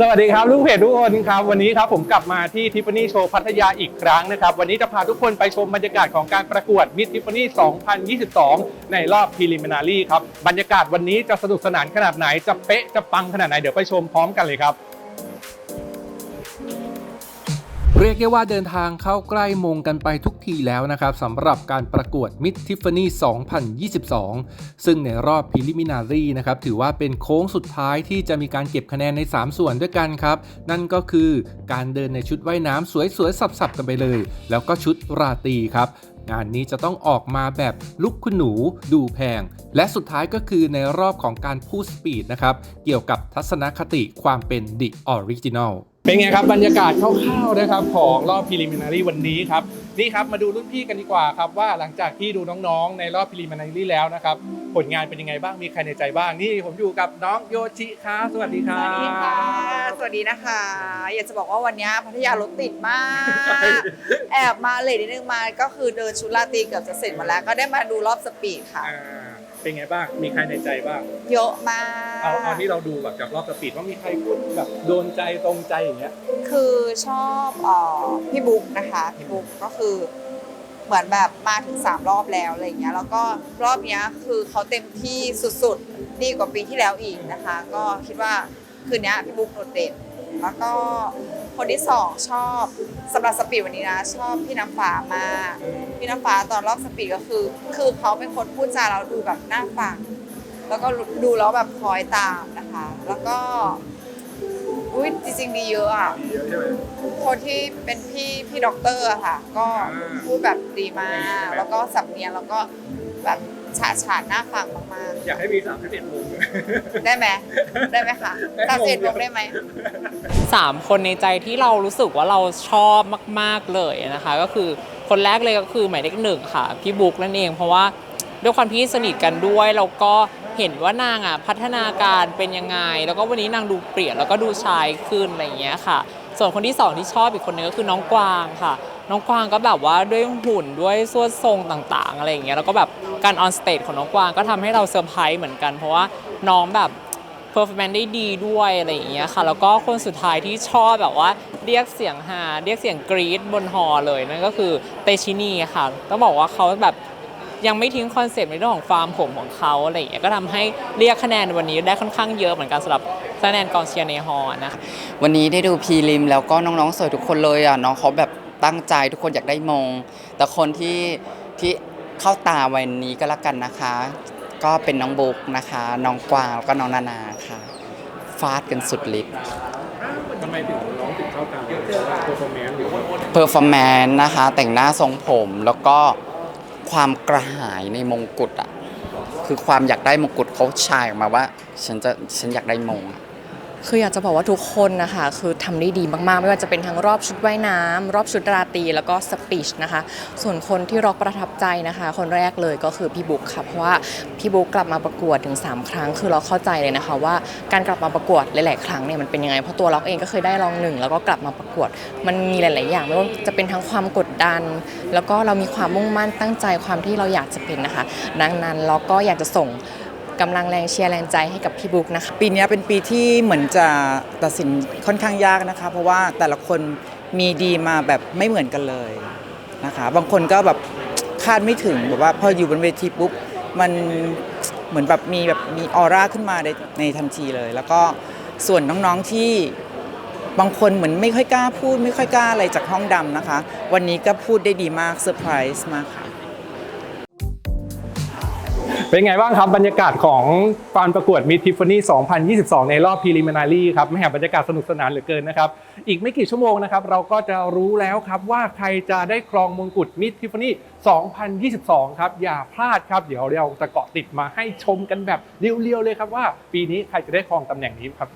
สวัสดีครับลูกเพจทุกคนครับวันนี้ครับผมกลับมาที่ทิฟฟานี่โชว์พัทยาอีกครั้งนะครับ วันนี้จะพาทุกคนไปชมบรรยากาศของการประกวดมิสทิฟฟานี่2022 ในรอบพ r ลิมินารีครับ บรรยากาศวันนี้จะสนุกสนานขนาดไหนจะเป๊ะจะปังขนาดไหนเดี๋ยวไปชมพร้อมกันเลยครับ รียกได้ว่าเดินทางเข้าใกล้มงกันไปทุกทีแล้วนะครับสำหรับการประกวด Mid Tiffany 2022 ซึ่งในรอบ Preliminary นะครับถือว่าเป็นโค้งสุดท้ายที่จะมีการเก็บคะแนนใน 3 ส่วนด้วยกันครับ นั่นก็คือการเดินในชุดว่ายน้ำสวยๆ สับๆ กันไปเลย แล้วก็ชุดราตรีครับงานนี้จะต้องออกมาแบบลุกคุณหนูดูแพง และสุดท้ายก็คือในรอบของการพูดสปีดนะครับ เกี่ยวกับทัศนคติความเป็น The Original เป็นไงครับบรรยากาศคร่าวๆนะครับของรอบ Preliminary วันนี้ครับนี่ครับมาดูรุ่นพี่กันดีกว่าครับว่าหลังจากที่ดูน้องๆ ในรอบ Preliminary แล้วนะครับ ผลงานเป็นยังไงบ้างมีใครในใจบ้างนี่ผมอยู่กับน้องโยชิครับสวัสดีคสรับวัสดีค่ะ สวัสดีนะคะ อยากจะบอกว่าวันนี้พัทยารถติดมาก แอบมาเลยนิดนึงมา ก็คือเดินชุดราตรีเกือบจะเสร็จหมดแล้ว ก็ได้มาดูรอบสปีดค่ะ อ่าเป็นไงบ้าง มีใครในใจบ้าง เยอะมากเอาเอาที่เราดูแบบกับรอบสปีดว่ามีใครพูดแบบโดนใจตรงใจอย่างเงี้ย คือชอบเอ่อพี่บุ๊กนะคะ พี่บุ๊กก็คือ เหมือนแบบมาถึง 3 รอบแล้วอะไรอย่างเงี้ยแล้วก็รอบเนี้ยคือเขาเต็มที่สุดๆ ดีกว่าปีที่แล้วอีกนะคะ ก็คิดว่าคืนนี้พี่บุ๊กโดดเด่นแล้วก็คนที่สองชอบสำหรับสปีดวันนี้นะ ชอบพี่น้ำฟ้ามากพี่น้ำฟ้าตอนรอบสปีดก็คือ คือเขาเป็นคนพูดจาเราดูแบบน่าฟัง แล้วก็ดูแล้วแบบคอยตามนะคะ แล้วก็ จริงๆมีเยอะอะเยอะใช่ไหม คนที่เป็นพี่พี่ด็อกเตอร์อะค่ะ ก็อ่าพูดแบบดีมากใช่ไหมแล้วก็สำเนียงแล้วก็แบบฉาฉานน่าฟังมากอยากให้มีสามสิบเอ็ดโมงๆ ได้ไหมได้ไหมคะได้สามสิบวงเดียววงได้ไหม สามคนในใจที่เรารู้สึกว่าเราชอบมาก ๆ เลยนะคะ ก็คือคนแรกเลยก็คือหมายเลขหนึ่งค่ะ พี่บุ๊กนั่นเอง เพราะว่า ด้วยความที่สนิทกันด้วยแล้วก็เห็นว่านางอะพัฒนาการเป็นยังไง แล้วก็วันนี้นางดูเปลี่ยนแล้วก็ดูชายขึ้นอะไรอย่างเงี้ยค่ะ ส่วนคนที่สองที่ชอบอีกคนนึงก็คือน้องกวางค่ะ น้องกวางก็แบบว่าด้วยหุ่นด้วยสวดทรงต่างๆอะไรอย่างเงี้ยแล้วก็แบบการออนสเตจของน้องกวางก็ทำให้เราเซอร์ไพรส์เหมือนกัน เพราะว่าน้องแบบเพอร์ฟอร์แมนซ์ได้ดีด้วยอะไรอย่างเงี้ยค่ะ แล้วก็คนสุดท้ายที่ชอบแบบว่าเรียกเสียงฮาเรียกเสียงกรี๊ดบนฮอเลยนั่นก็คือเตชินีค่ะต้องบอกว่าเขาแบบ ยังไม่ทิ้งคอนเซปต์ในเรื่องของฟาร์มผมของเขาอะไรอย่างเงี้ยก็ทำให้เรียกคะแนนวันนี้ได้ค่อนข้างเยอะเหมือนกันสำหรับคะแนนกองเชียร์ในฮอนะคะวันนี้ได้ดูพรีลิมแล้วก็น้องๆสวยทุกคนเลยอะน้องเขาแบบตั้งใจทุกคนอยากได้มง แต่คนที่ที่เข้าตาวันนี้ก็แล้วกันนะคะ ก็เป็นน้องบุ๊กนะคะ น้องกวางแล้วก็น้องนานาค่ะฟาดกันสุดฤทธิ์ทำไมถึงน้องถึงเข้าตามเพราะว่า performance หรือว่าเพอร์ฟอร์แมนซ์นะคะ แต่งหน้าทรงผมแล้วก็ ความกระหายในมงกุฎอะ คือความอยากได้มงกุฎเขาชายออกมาว่า ฉันจะฉันอยากได้มงอะ คืออยากจะบอกว่าทุกคนนะคะคือทำได้ดีมากๆ ไม่ว่าจะเป็นทั้งรอบชุดว่ายน้ำรอบชุดราตรีแล้วก็สปีชนะคะ ส่วนคนที่ร็อกประทับใจนะคะ คนแรกเลยก็คือพี่บุ๊กค่ะเพราะว่าพี่บุ๊กกลับมาประกวดถึง 3 ครั้ง คือเราเข้าใจเลยนะคะว่าการกลับมาประกวดหลายๆครั้งเนี่ยมันเป็นยังไงเพราะตัวเราเองก็เคยได้รองหนึ่งแล้วก็กลับมาประกวด มันมีหลาย ๆ อย่างไม่ว่าจะเป็นทั้งความกดดัน แล้วก็เรามีความมุ่งมั่นตั้งใจความที่เราอยากจะเป็นนะคะ ดังนั้นเราก็อยากจะส่ง กำลังแรงเชียร์แรงใจให้กับพี่บุ๊กนะคะ ปีนี้เป็นปีที่เหมือนจะตัดสินค่อนข้างยากนะคะ เพราะว่าแต่ละคนมีดีมาแบบไม่เหมือนกันเลยนะคะ บางคนก็แบบคาดไม่ถึงแบบว่าพออยู่บนเวทีปุ๊บมันเหมือนแบบมีแบบมีออร่าขึ้นมาในในทันทีเลย แล้วก็ส่วนน้องๆที่บางคนเหมือนไม่ค่อยกล้าพูด ไม่ค่อยกล้าอะไรจากห้องดำนะคะ วันนี้ก็พูดได้ดีมากเซอร์ไพรส์มากค่ะ เป็นไงบ้างครับบรรยากาศของการประกวดมิทิฟฟานี่2022 ในรอบ Preliminary ครับแม่บรรยากาศสนุกสนานเหลือเกินนะครับ อีกไม่กี่ชั่วโมงนะครับ เราก็จะรู้แล้วครับว่าใครจะได้ครองมงกุฎมิทิฟฟานี่2022 ครับ อย่าพลาดครับ เดี๋ยวเราจะเกาะติดมาให้ชมกันแบบเรียวๆเลยครับว่า ปีนี้ใครจะได้ครองตำแหน่งนี้ครับ